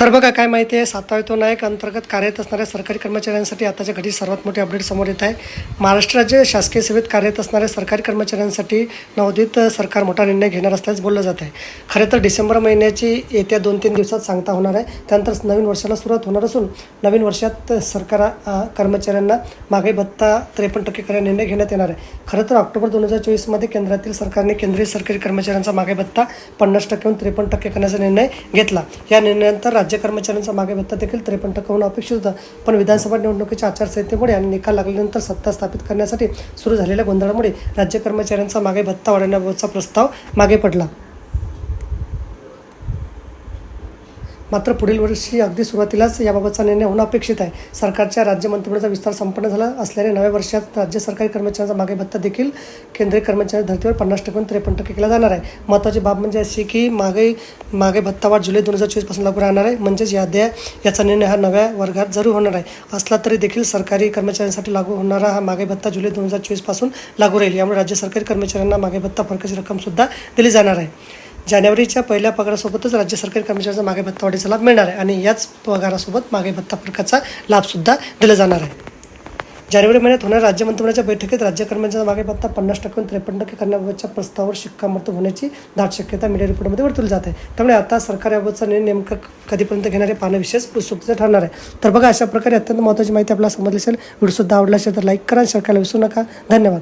तर बघा काय माहिती आहे सातवा नायक अंतर्गत कार्यरत असणाऱ्या सरकारी कर्मचाऱ्यांसाठी आताच्या घडी सर्वात मोठी अपडेट समोर येत आहे. महाराष्ट्र राज्य शासकीय सेवेत कार्यरत असणाऱ्या सरकारी कर्मचाऱ्यांसाठी नवोदित सरकार मोठा निर्णय घेणार असल्याचं बोललं जात आहे. खरं तर डिसेंबर महिन्याची येत्या दोन तीन दिवसात सांगता होणार आहे. त्यानंतर नवीन वर्षाला सुरुवात होणार असून नवीन वर्षात सरकार कर्मचाऱ्यांना मागे भत्ता त्रेपन्न टक्के करण्याचा निर्णय घेण्यात येणार आहे. खरं तर ऑक्टोबर दोन हजार चोवीसमध्ये केंद्रातील सरकारने केंद्रीय सरकारी कर्मचाऱ्यांचा मागे भत्ता पन्नास टक्केहून त्रेपन्न टक्के करण्याचा निर्णय घेतला. या निर्णयानंतर राज्य कर्मचाऱ्यांचा मागे भत्ता देखील त्रेपन्न टक्के होणं अपेक्षित होतं. पण विधानसभा निवडणुकीच्या आचारसंहितेमुळे आणि निकाल लागल्यानंतर सत्ता स्थापित करण्यासाठी सुरू झालेल्या गोंधळामुळे राज्य कर्मचाऱ्यांचा मागे भत्ता वाढवण्याबाबतचा प्रस्ताव मागे पडला. मात्र पुढील वर्षी अगदी सुरुवातीलाच याबाबतचा निर्णय होणं अपेक्षित आहे. सरकारच्या राज्य मंत्रिमंडळाचा विस्तार संपन्न झाला असल्याने नव्या वर्षात राज्य सरकारी कर्मचाऱ्यांचा मागे भत्ता देखील केंद्रीय कर्मचारी धर्तीवर पन्नास टक्के त्रेपन्न टक्के केला जाणार आहे. महत्त्वाची बाब म्हणजे अशी की मागे मागे भत्ता वाढ जुलै दोन हजार चोवीसपासून लागू राहणार आहे. म्हणजेच याद्या याचा निर्णय हा नव्या वर्गात जरूर होणार आहे. असला तरी देखील सरकारी कर्मचाऱ्यांसाठी लागू होणारा हा मागे भत्ता जुलै दोन हजार चोवीसपासून लागू राहील. यामुळे राज्य सरकारी कर्मचाऱ्यांना मागे भत्ता फरकाची रक्कमसुद्धा दिली जाणार आहे. जानेवारीच्या पहिल्या पगारासोबतच राज्य सरकारी कर्मचाऱ्यांचा मागे भत्ता वाढीचा लाभ मिळणार आहे आणि याच पगारासोबत मागे भत्ता फरकाचा लाभसुद्धा दिला जाणार आहे. जानेवारी महिन्यात होणाऱ्या राज्य मंत्रिमंडळाच्या बैठकीत राज्य कर्मचाऱ्यांचा मागे भत्ता पन्नास टक्के त्रेपन्न टक्के करण्याबाबतच्या प्रस्तावावर शिक्कामोर्तब होण्याची दाट शक्यता मीडिया रिपोर्टमध्ये वर्तवली जात आहे. त्यामुळे आता सरकार याबाबतचा निर्णय नेमका कधीपर्यंत घेणारे पाहणं विशेष उत्सुकतेचं ठरणार आहे. तर बघा अशा प्रकारे अत्यंत महत्त्वाची माहिती आपल्याला समजली असेल व्हिडिओसुद्धा आवडला असेल तर लाईक करा शेअर करायला विसरू नका. धन्यवाद.